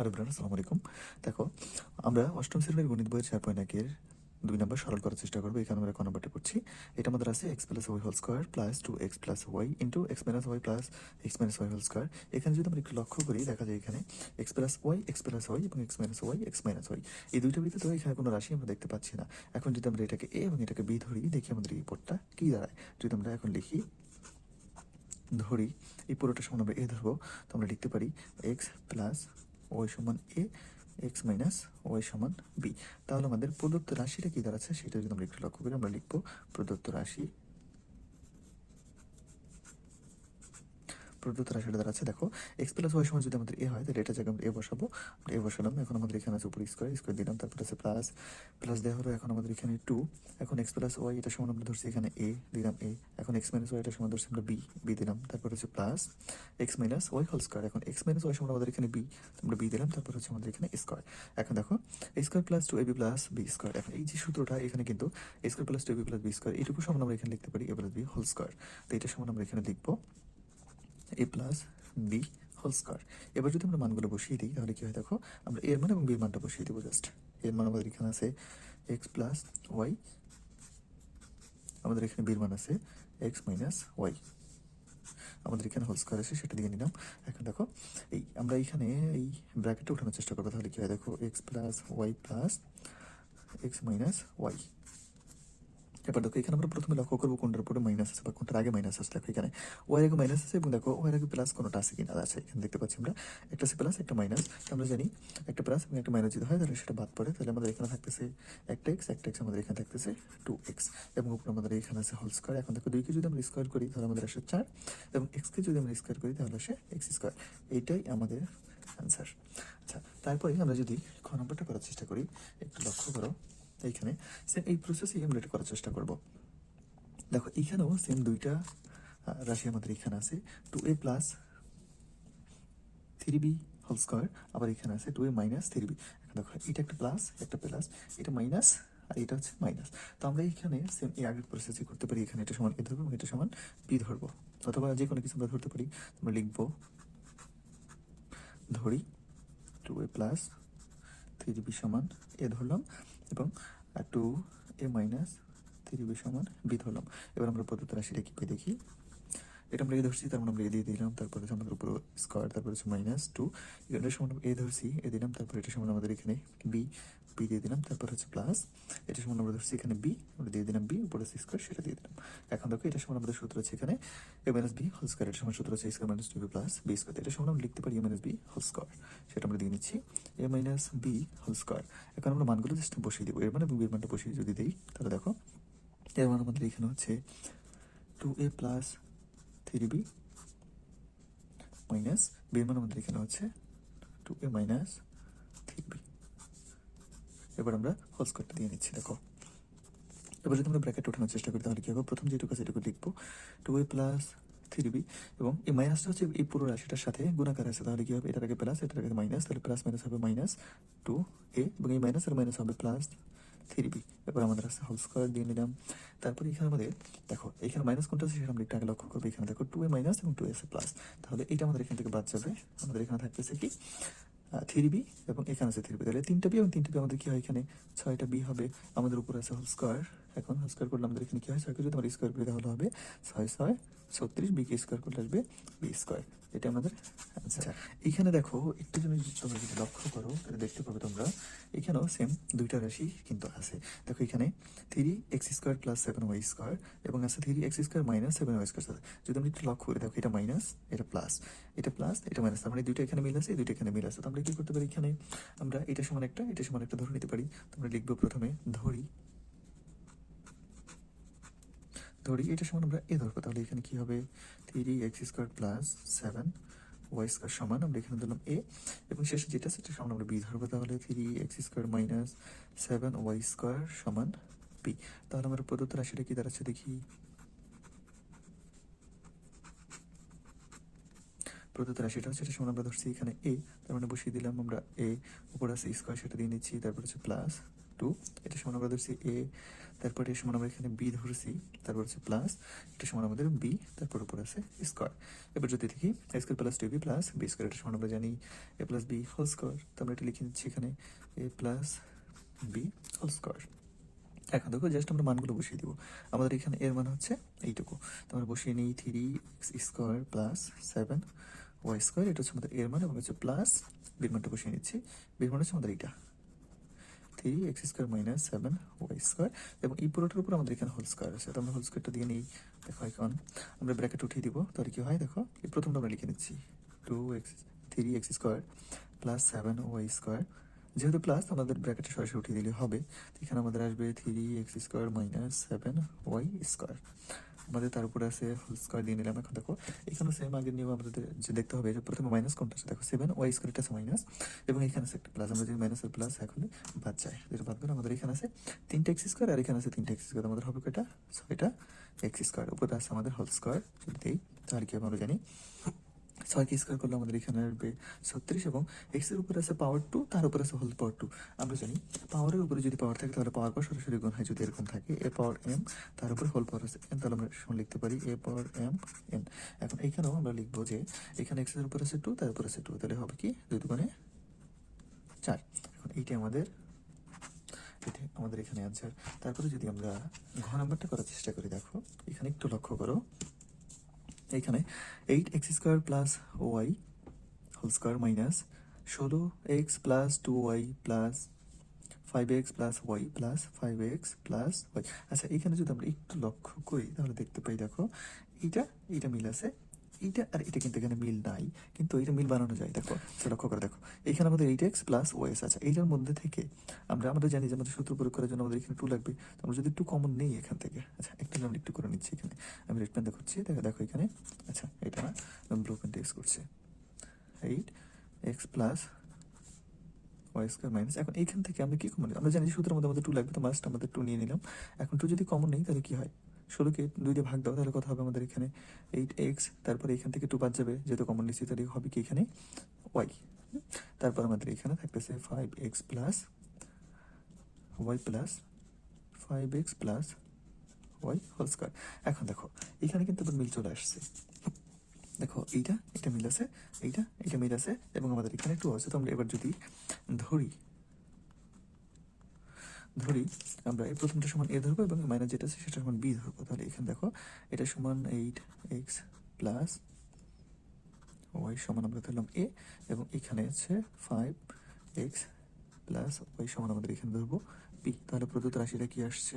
Hello bran আসসালামু আলাইকুম। দেখো, আমরা অষ্টম শ্রেণির গণিত বইয়ের চার পয়েন্ট একের দুই নম্বর সরল করার চেষ্টা করব। এখানে আমরা ক নম্বরটা করছি এটা আমাদের আছে x plus y whole square plus two x plus y into x minus y plus x minus y whole square এখানে যদি আমরা একটু লক্ষ্য করি, দেখা যায় এখানে x plus y x plus y এবং x minus y x minus y এই দুইটা ভিতরে তো এখানে কোনো রাশি আমরা দেখতে পাচ্ছি না। এখন যদি আমরা এটাকে এ এবং এটাকে বি ধরি, দেখি আমাদের এই পদটা কী দাঁড়ায়। যদি আমরা এখন লিখি, ধরি, এই পুরোটা সমান আমরা এ ধরবো, তো আমরা লিখতে পারি এক্স প্লাস ওয়াই সমান এ, এক্স মাইনাস ওয়াই সমান বি। তাহলে আমাদের প্রদত্ত রাশিটা কি দাঁড়াচ্ছে? সেটা যদি আমরা একটু লক্ষ্য করি, আমরা লিখব প্রদত্ত রাশি প্রদত্ত রাশিটা দাঁড়াচ্ছে, দেখো। এক্স প্লাস ওয়াই সময় যদি আমাদের এ হয়, তাহলে এটা জায়গায় আমরা এ বসাবো। এ বসালাম, এখন আমাদের এখানে আছে উপর স্কোয়ার স্কোয়ার দিলাম, তারপর আছে প্লাস প্লাস দেওয়া হলো এখন আমাদের এখানে টু এখন এক্স প্লাস ওয়াই এটা সমান আমরা ধরছি এখানে এ দিলাম এ এখন এক্স মাইনাস ওয়াই এটা সমান ধরছি আমরা বি বি দিলাম, তারপর হচ্ছে plus x minus y whole square এখন এক্স মাইনাস ওয়াই সমান আমাদের এখানে বি আমরা বি দিলাম, তারপর হচ্ছে আমাদের এখানে স্কোয়ার এখন দেখো square plus two a b plus b square এখন এই যে সূত্রটা, এখানে কিন্তু square plus two b plus b square এইটুকু সমান আমরা এখানে লিখতে পারি a plus b whole square তো এটা সমান আমরা এখানে লিখব। A plus b whole square এবার যদি আমরা মানগুলো বসিয়ে দিই, তাহলে কি হয় দেখো, আমরা এর মান এবং বির মানটা বসিয়ে দেবো জাস্ট এর মান আমাদের এখানে আছে এক্স প্লাস ওয়াই আমাদের এখানে বির মান আছে এক্স মাইনাস ওয়াই আমাদের এখানে হোল স্কোয়ার আছে, সেটা দিয়ে নিলাম। এখন দেখো, এই আমরা এইখানে এই ব্র্যাকেটটা উঠানোর চেষ্টা করব, তাহলে কি হয় দেখো x plus y plus x minus y এবার দেখো এখানে আমরা প্রথমে লক্ষ্য করব কোনটার উপরে মাইনাস আছে বা কোনটার আগে মাইনাস আছে দেখো এখানে। ওয়াই আগে মাইনাস আছে এবং দেখো ওয়াই আগে প্লাস কোনোটা আছে কিনা আছে। এখানে দেখতে পাচ্ছি আমরা, একটা আছে প্লাস একটা মাইনাস আমরা জানি একটা প্লাস এবং একটা মাইনাস যদি হয়, তাহলে সেটা বাদ পড়ে। তাহলে আমাদের এখানে থাকতেছে একটা এক্স একটা এক্স আমাদের এখানে থাকতেছে টু এক্স এবং উপরে আমাদের এখানে আছে হোল স্কোয়ার এখন দেখো, দুইকে যদি আমরা স্কোয়ার করি, তাহলে আমাদের আসে চার। এবং এক্সকে যদি আমরা স্কোয়ার করি, তাহলে আসে এক্স স্কোয়ার এইটাই আমাদের অ্যান্সার আচ্ছা তারপরে আমরা যদি খ নম্বরটা করার চেষ্টা করি, একটু লক্ষ্য করো। এইখানে। সেম এই প্রসেসেই আমরা এটা করার চেষ্টা করব। দেখো এইখানেও সেম দুইটা রাশি আমাদের এখানে আছে। Two a plus three b whole square আবার এখানে আছে two a minus three b দেখো, এটা একটা প্লাস একটা প্লাস এটা মাইনাস আর এটা হচ্ছে মাইনাস তো আমরা এখানে সেম এই আগের প্রসেসই করতে পারি, এখানে এটা সমান এ ধরবো এবং এটা সমান বি ধরবো। অথবা যে কোনো কিছু আমরা ধরতে পারি, আমরা লিখব, ধরি two a plus three b সমান, এ ধরলাম। এবং two a minus three b সমান বি ধরলাম। এবার আমরা প্রদত্ত রাশিটা কী পেয়ে দেখি? এটা আমরা এ ধরছি, তার মানে আমরা এ দিয়ে দিলাম, তারপরে আমাদের উপরে স্কোয়ার তারপরে হচ্ছে মাইনাস টু এটা সমান এ ধরছি এ দিলাম, তারপরে এটা সমান আমাদের এখানে বি বি দিয়ে দিলাম, তারপর হচ্ছে প্লাস এটা সমান আমরা ধরছি এখানে বি আমরা দিয়ে দিলাম বি উপরে সি স্কোয়ার সেটা দিয়ে দিলাম। এখন দেখো এটা সমান আমাদের সূত্র আছে এখানে a minus b whole square এটা সমান সূত্র আছে square minus two b plus b square এটা সমান আমরা লিখতে পারি a minus b whole square সেটা আমরা দিয়ে নিচ্ছি। A minus b whole square এখন আমরা মানগুলো জাস্ট বসিয়ে দিব, এর মানে বির মানটা বসিয়ে যদি দিই, তাহলে দেখো, এর মানে আমাদের এখানে হচ্ছে two a plus three b minus বির মান আমাদের এখানে হচ্ছে two a minus three b এবার আমরা হোল স্কোয়ারটা দিয়ে নিচ্ছি, দেখো। এবার যদি আমরা ব্র্যাকেট ওঠানোর চেষ্টা করি, তাহলে কি হবে? প্রথম যেটুকু আছে এটুকু লিখব। Two a plus three b এবং এই মাইনাসটা হচ্ছে এই পুরো রাশিটার সাথে গুণাকার আছে, তাহলে কি হবে? এটার আগে প্লাস এটার আগে মাইনাস তাহলে প্লাস মাইনাস হবে মাইনাস টু এ এবং এই মাইনাস আর মাইনাস হবে প্লাস থ্রি বি এবার আমাদের আছে হোল স্কোয়ার দিয়ে নিলাম। তারপরে এখানে আমাদের, দেখো, এখানে মাইনাস কোনটা আছে সেটা আমরা লক্ষ্য করব। এখানে দেখো টু এ মাইনাস এবং টু এস এ প্লাস তাহলে এটা আমাদের এখান থেকে বাদ যাবে। আমাদের এখানে থাকতেছে কি? থ্রি বি এবং এখানে আছে থ্রি বি তাহলে তিনটা বি এবং তিনটা বি আমাদের কি হয় এখানে? ছয়টা বি হবে। আমাদের উপরে আছে হোল স্কোয়ার এখন স্কোয়ার করলে আমাদের এখানে কি হয়? ছয়কে যদি আমরা স্কোয়ার করি তাহলে হবে ছয় ছয় ছত্রিশ বিকে স্কোয়ার করলে আসবে বি স্কোয়ার। এটা আমাদের আচ্ছা। এখানে দেখো একটু জিনিস তোমরা যদি লক্ষ্য করো তাহলে দেখতে পাবে তোমরা এখানেও সেম দুইটা রাশি কিন্তু আছে। দেখো এখানে three x square plus seven y square এবং আছে three x square minus seven y square যদি আমরা একটু লক্ষ্য করি দেখো এটা মাইনাস এটা প্লাস এটা প্লাস এটা মাইনাস তার মানে দুইটা এখানে মিল আছে দুইটা এখানে মিল আছে। তো আমরা কি করতে পারি এখানে? আমরা এটা সমান একটা এটা সমান একটা ধরে নিতে পারি। তোমরা লিখব প্রথমে ধরি। ধরি, এটা সমান আমরা এ ধরবো। তাহলে এখানে কি হবে? Three x square plus seven y square সমান আমরা এখানে দিলাম এ এবং শেষে যেটা সেটা সমান আমরা বি ধরবো। তাহলে three x square minus seven y square সমান বি তাহলে আমরা প্রদত্ত রাশিটা কি দাঁড়াচ্ছে দেখি? প্রদত্ত রাশিটা হচ্ছে সেটা সমান আমরা ধরছি এখানে এ তার মানে বসিয়ে দিলাম আমরা এ উপর আছে স্কোয়ার সেটা দিয়ে নিচ্ছি, তারপর হচ্ছে প্লাস টু এটা সমান আমরা ধরছি এ তারপর এর সমান আমরা এখানে বি ধরছি, তারপর হচ্ছে প্লাস এটা সমান আমাদের বি তারপর উপর আছে স্কোয়ার এবার যদি দেখি a square plus two b plus b square এটা সমান আমরা জানি a plus b whole square তো আমরা এটা লিখে নিচ্ছি এখানে a plus b whole square এখন দেখো জাস্ট আমরা মানগুলো বসিয়ে দিব। আমাদের এখানে এর মান হচ্ছে এইটুকু। তো আমরা বসিয়ে নিই three x square plus seven y square এটা হচ্ছে আমাদের এর মান এবং হচ্ছে প্লাস বির মানটা বসিয়ে নিচ্ছি। বির মান হচ্ছে আমাদের এইটা। Three x square minus seven y square এবং এই পুরোটার উপর আমাদের এখানে হোল স্কোয়ার আছে। তো আমরা হোল স্কোয়ারটা দিয়ে নিই। দেখো এখন আমরা ব্র্যাকেট উঠিয়ে দিব। তাহলে কি হয়? দেখো, এই প্রথমটা আমরা লিখে নিচ্ছি। Two x three x square plus seven y square যেহেতু প্লাস আমাদের ব্র্যাকেটে সরাসরি উঠিয়ে দিলে হবে। এখানে আমাদের আসবে three x square minus seven y square আমাদের তার উপরে আছে হোল স্কোয়ার দিয়ে নিলাম এখন দেখো। এখানে সেম আগের নিয়ম আমাদের যে দেখতে হবে যে প্রথমে মাইনাস কোনটা আছে? দেখো সেভেন ওয়াই স্কোয়ারটা আছে মাইনাস এবং এখানে আছে একটা প্লাস আমরা যদি মাইনাস আর প্লাস এখন বাদ যায় যেটা বাদ করে আমাদের এখানে আছে তিনটে এক্স স্কোয়ার আর এখানে আছে তিনটে এক্স স্কোয়ার আমাদের হবে কয়টা? ছয়টা এক্স স্কোয়ার উপরে আছে আমাদের হোল স্কোয়ার যদি তার কি আমরা জানি? ছয়কে স্কোয়ার করলে আমাদের এখানে আসবে ছত্রিশ এবং এক্সের উপরে আছে পাওয়ার টু তার উপরে আছে হোল পাওয়ার টু আমরা জানি পাওয়ারের উপরে যদি পাওয়ার থাকে, তাহলে পাওয়ার পর সরাসরি গুণ হয় যদি এরকম থাকে এ পাওয়ার এম তার উপরে হোল পাওয়ার আছে এন তাহলে আমরা সমান লিখতে পারি এ পাওয়ার এম এন এখন এইখানেও আমরা লিখব যে এখানে এক্সের উপরে আছে টু তার উপরে আছে টু তাহলে হবে কি দুই দুগুণে চার। এখন এইটা আমাদের এটা আমাদের এখানে অ্যান্সার তারপরে যদি আমরা ঘ নাম্বারটা করার চেষ্টা করি, দেখো, এখানে একটু লক্ষ্য করো। এইখানে eight x square plus y whole square minus ষোলো x plus two y plus five x plus y plus five x plus y আচ্ছা এখানে যদি আমরা একটু লক্ষ্য করি, তাহলে দেখতে পাই, দেখো এইটা এটা মিল আছে এইটা, আর এটা কিন্তু এখানে মিল নাই। কিন্তু এইটা মিল বানানো যায়, দেখো, সেটা লক্ষ্য করে দেখো। এখানে আমাদের এইট এক্স প্লাস ওয়েস আছে। এইটার মধ্যে থেকে আমরা আমরা জানি যে আমাদের সূত্র প্রয়োগ করার জন্য আমাদের এখানে টু লাগবে। তো আমরা যদি একটু কমন নেই এখান থেকে আচ্ছা একটু আমরা একটু করে নিচ্ছি এখানে। আমি রেড পেন দেখাচ্ছি, দেখো দেখো এখানে। আচ্ছা এটা না ব্লু পেন টেক্স করছি। Eight x plus y square minus এখন এইখান থেকে আমরা কি কমন আমরা জানি সূত্রের মধ্যে আমাদের টু লাগবে, তো মাস্ট আমাদের টু নিয়ে নিলাম। এখন টু যদি কমন নেই, তাহলে কি হয়? ষোলোকে দুই দিয়ে ভাগ দাও, তাহলে কথা হবে আমাদের এখানে এইট এক্স তারপরে এখান থেকে টু বাদ যাবে, যেহেতু কমন নিচ্ছি তাহলে হবে কি এখানে? ওয়াই তারপর আমাদের এখানে থাকতেছে five x plus y plus five x plus y whole square এখন দেখো, এখানে কিন্তু আবার মিল চলে আসছে। দেখো, এইটা, এটা মিল আছে, এইটা এটা মিল আছে, এবং আমাদের এখানে টু আছে। তো আমরা এবার যদি ধরি ধরি, আমরা এই প্রথমটা সমান এ ধরবো এবং মাইনাস যেটা আছে সেটা সমান বি ধরবো। তাহলে এখানে দেখো, এটা সমান এইট এক্স প্লাস ওয়াই সমান আমরা ধরলাম এ এবং এখানে আছে ফাইভ এক্স প্লাস ওয়াই সমান আমাদের এখানে ধরবো বি তাহলে প্রদত্ত রাশিটা কি আসছে?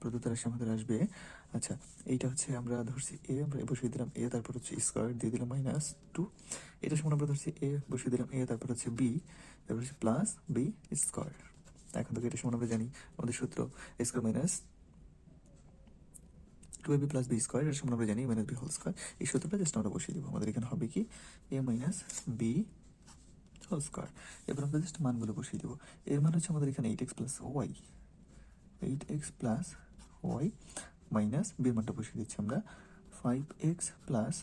প্রদত্ত রাশি আমাদের আসবে আচ্ছা এইটা হচ্ছে আমরা ধরছি এ, আমরা বসিয়ে দিলাম এ, তারপর হচ্ছে স্কোয়ার দিয়ে দিলাম মাইনাস টু এটা সময় আমরা ধরছি এ, বসিয়ে দিলাম এ, তারপর হচ্ছে বি তারপর হচ্ছে প্লাস বি স্কোয়ার এখন থেকে এটা সমান আমরা জানি, আমাদের সূত্র square minus two a b plus b square এর সমান আমরা জানি মাইনাস বি হোল স্কোয়ার এই সূত্রটা জাস্ট আমরা বসিয়ে দিব। আমাদের এখানে হবে কি? A minus b whole square এবার আমরা জাস্ট মানগুলো বসিয়ে দিব। এর মান হচ্ছে আমাদের এখানে eight x plus y eight x plus y minus বির মানটা বসিয়ে দিচ্ছি আমরা। ফাইভ এক্স প্লাস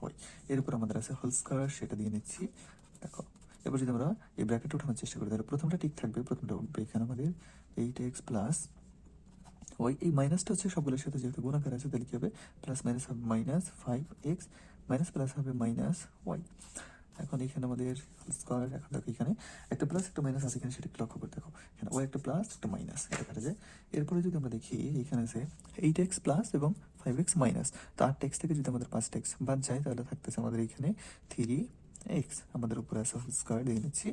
ওয়াই এর উপর আমাদের আছে হোল স্কোয়ার সেটা দিয়ে নিচ্ছি। দেখো, এবার যদি আমরা এই ব্র্যাকেট ওঠানোর চেষ্টা করি, তাহলে প্রথমটা ঠিক থাকবে, প্রথমটা উঠবে এখানে আমাদের এইট এক্স প্লাস ওই এই মাইনাসটা হচ্ছে সবগুলোর সাথে যেহেতু গুণাকার আছে, তাহলে কি হবে? প্লাস মাইনাস হবে minus five x minus plus হবে মাইনাস ওয়াই এখন এখানে আমাদের স্কোয়ার এখন দেখো এখানে একটা প্লাস একটা মাইনাস আছে এখানে সেটা লক্ষ্য করে দেখো। এখানে ও একটা প্লাস একটা মাইনাস এটা কাটা যায়। এরপরে যদি আমরা দেখি, এখানে আছে এইট এক্স প্লাস এবং ফাইভ এক্স মাইনাস তো আট এক্স থেকে যদি আমাদের পাঁচ এক্স বাদ যায়, তাহলে থাকতেছে আমাদের এখানে থ্রি এক্স আমাদের উপরে আছে স্কোয়ার দিয়ে নিচ্ছি।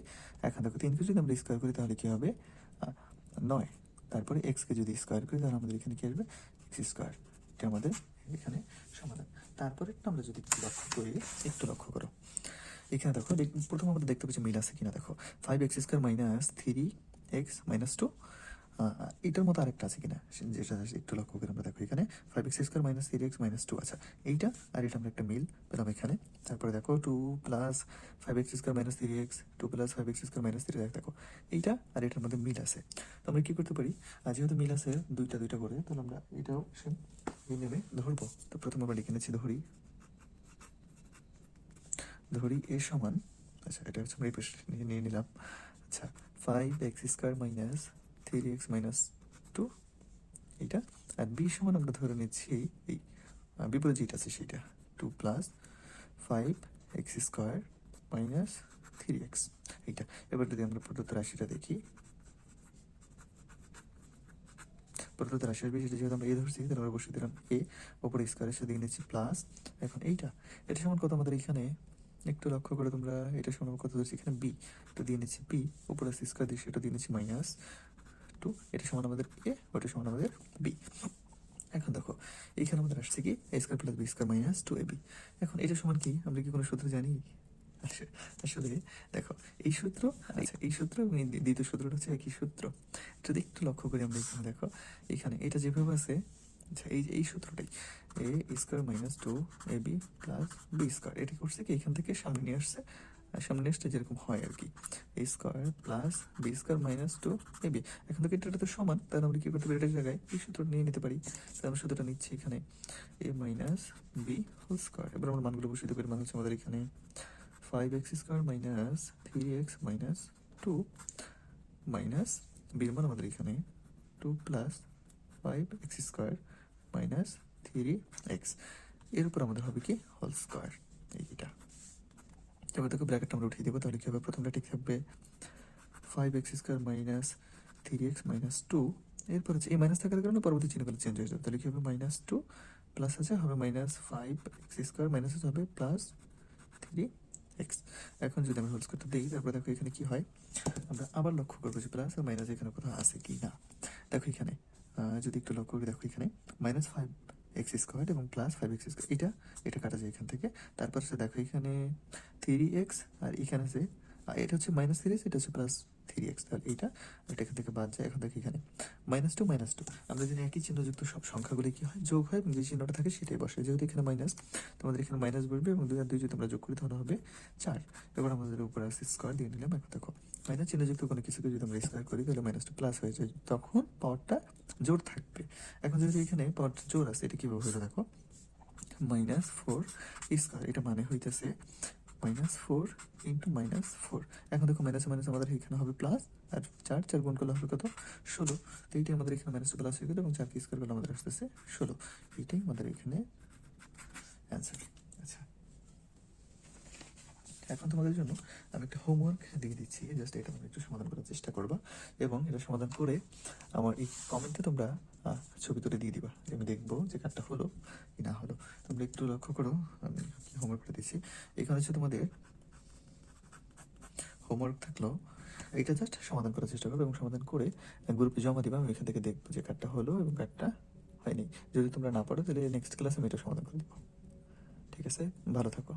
এখন দেখো তিনকে যদি আমরা স্কোয়ার করি, তাহলে কি হবে? নয়। তারপরে এক্সকে যদি স্কোয়ার করি, তাহলে আমাদের এখানে কি আসবে? এক্স স্কোয়ার এটা আমাদের এখানে সমাধান। তারপরে একটু আমরা যদি লক্ষ্য করি, একটু লক্ষ্য করো। এখানে দেখো প্রথম আমরা দেখতে পাচ্ছি মিল আছে কিনা, দেখো। Five x square minus three x minus two এটার মতো আরেকটা আছে কিনা যেটা একটু লক্ষ্য করে আমরা দেখো এখানে। Five x square minus three x minus two আচ্ছা এইটা আর এটা আমরা একটা মিল পেলাম এখানে। তারপরে দেখো two plus five x square minus three x two plus five x square minus three দেখো এইটা আর এটার মধ্যে মিল আছে। তো আমরা কী করতে পারি? যেহেতু মিল আছে দুইটা দুইটা করে, তাহলে আমরা এটাও সেম নেমে ধরবো। তো প্রথমে আমরা লিখে নিচ্ছি ধরি। ধরি এ সমান আচ্ছা এটা হচ্ছে আমরা এই নিয়ে নিলাম। আচ্ছা five x square minus three x minus two এইটা। আর বি সমান আমরা ধরে নিচ্ছি এই বিপরীত যেটা আছে সেইটা two plus five x square minus three x এইটা। এবার যদি আমরা প্রদত্ত রাশিটা দেখি, প্রদত্ত রাশির বেশি যেহেতু আমরা এ ধরছি, তাহলে আমরা বসে দিলাম এ ওপরে স্কোয়ারের সাথে নিচ্ছি প্লাস এখন এইটা। এটা সমান কত আমাদের এখানে? একটু লক্ষ্য করে তোমরা এটা সমান কত ধরছি এখানে বি তো দিয়ে নিচ্ছি বি উপরে স্কোয়ার দিয়ে সেটা দিয়ে নিচ্ছি মাইনাস টু এটা সমান আমাদের এ ওটা সমান আমাদের বি এখন দেখো, এইখানে আমাদের আসছে কি? A square plus b square minus two a b এখন এটা সমান কি? আমরা কি কোনো সূত্র জানি? আস- আসলে দেখো, এই সূত্র আচ্ছা এই সূত্র এবং দ্বিতীয় সূত্রটা হচ্ছে একই সূত্র। যদি একটু লক্ষ্য করি আমরা এখানে, দেখো, এখানে এটা যেভাবে আছে এই এই সূত্রটাই। A square minus two a b plus b square. এটা করছে কি? এখান থেকে সামনে নিয়ে আসছে। সামনে নিয়ে আসছে যেরকম হয় আর কি। A square plus b square minus two a b. এখন থেকে এটা তো সমান, তাহলে আমরা কি করতে পারি? এটার জায়গায় এই সূত্র নিয়ে নিতে পারি। তাহলে আমরা সূত্রটা নিচ্ছি এখানে। A minus b whole square. এবার আমরা মানগুলো বসিয়ে এর মান হচ্ছে আমাদের এখানে five x square minus three x minus two minus বির মান আমাদের এখানে two plus five x square minus three এক্সের উপর আমাদের হবে কি? হোল স্কোয়ার এইটা এবার দেখো ব্র্যাকেটটা আমরা উঠিয়ে দেবো, তাহলে কি হবে? প্রথমটা ঠিক থাকবে five x square minus three x minus two এরপর হচ্ছে এই মাইনাস থাকার কারণে পরবর্তী চিহ্নগুলো চেঞ্জ হয়ে যাবে। তাহলে কি হবে? মাইনাস টু প্লাস আছে হবে minus five x square minus হবে প্লাস থ্রি এক্স এখন যদি আমি হোল স্কোয়ারটা দিই তারপরে দেখো এখানে কি হয়? আমরা আবার লক্ষ্য করব যে প্লাস আর মাইনাস এখানে কোথাও আছে কি না দেখো এখানে যদি একটু লক্ষ্য করে দেখো এখানে মাইনাস ফাইভ এক্স স্কোয়ার এবং প্লাস ফাইভ এক্স স্কোয়ার এটা এটা কাটা যায় এখান থেকে। তারপর সে দেখো এখানে থ্রি এক্স আর এখানে আছে এটা হচ্ছে মাইনাস থ্রি এক্স এটা হচ্ছে প্লাস থ্রি এক্স তাহলে এইটা, এটা এখান থেকে বাদ যায়, এখন দেখো এখানে। মাইনাস টু মাইনাস টু আমরা জানি একই চিহ্নযুক্ত সব সংখ্যাগুলি কি হয়? যোগ হয় এবং যে চিহ্নটা থাকে সেটাই বসে যেহেতু এখানে মাইনাস তোমাদের এখানে মাইনাস বসবে এবং দুই আর দুই যদি আমরা যোগ করি তাহলে হবে চার। এবার আমাদের উপরে আসছে স্কোয়ার দিয়ে নিলাম, এখন দেখো। মাইনাস চিহ্নযুক্ত কোনো কিছুকে যদি আমরা স্কোয়ার করি, তাহলে মাইনাস টু প্লাস হয়ে যায়। তখন পাওয়ারটা জোর থাকবে। এখন যেহেতু এখানে পাওয়ারটা জোর আছে, এটা কীভাবে দেখো? মাইনাস ফোর স্কোয়ার এটা মানে হইতেছে minus four into minus four. এখন দেখো মাইনাস মাইনাস আমাদের এখানে হবে প্লাস আর চার চার গুণ করলে হবে কত? ষোলো। তো এইটাই আমাদের এখানে মাইনাস প্লাস হয়ে গেলো, এবং চারকে স্কোয়ার করলে আমাদের আসতেছে ষোলো। এইটাই আমাদের এখানে অ্যান্সার এখন তোমাদের জন্য আমি একটা হোমওয়ার্ক দিয়ে দিচ্ছি। জাস্ট এটা তোমরা একটু সমাধান করার চেষ্টা করবা এবং এটা সমাধান করে আমার এই কমেন্টে তোমরা ছবি তুলে দিয়ে দিবা। আমি দেখব যে কারটা হলো কি না হলো। তোমরা একটু লক্ষ্য করো, আমি হোমওয়ার্কটা দিচ্ছি। এখানে হচ্ছে তোমাদের হোমওয়ার্ক থাকল। এটা জাস্ট সমাধান করার চেষ্টা করবে এবং সমাধান করে গ্রুপে জমা দিবা। আমি এখান থেকে দেখব যে কারটা হলো এবং কারটা হয়নি। যদি তোমরা না পারো তাহলে নেক্সট ক্লাসে আমি এটা সমাধান করে দেবো। ঠিক আছে? ভালো থাকো।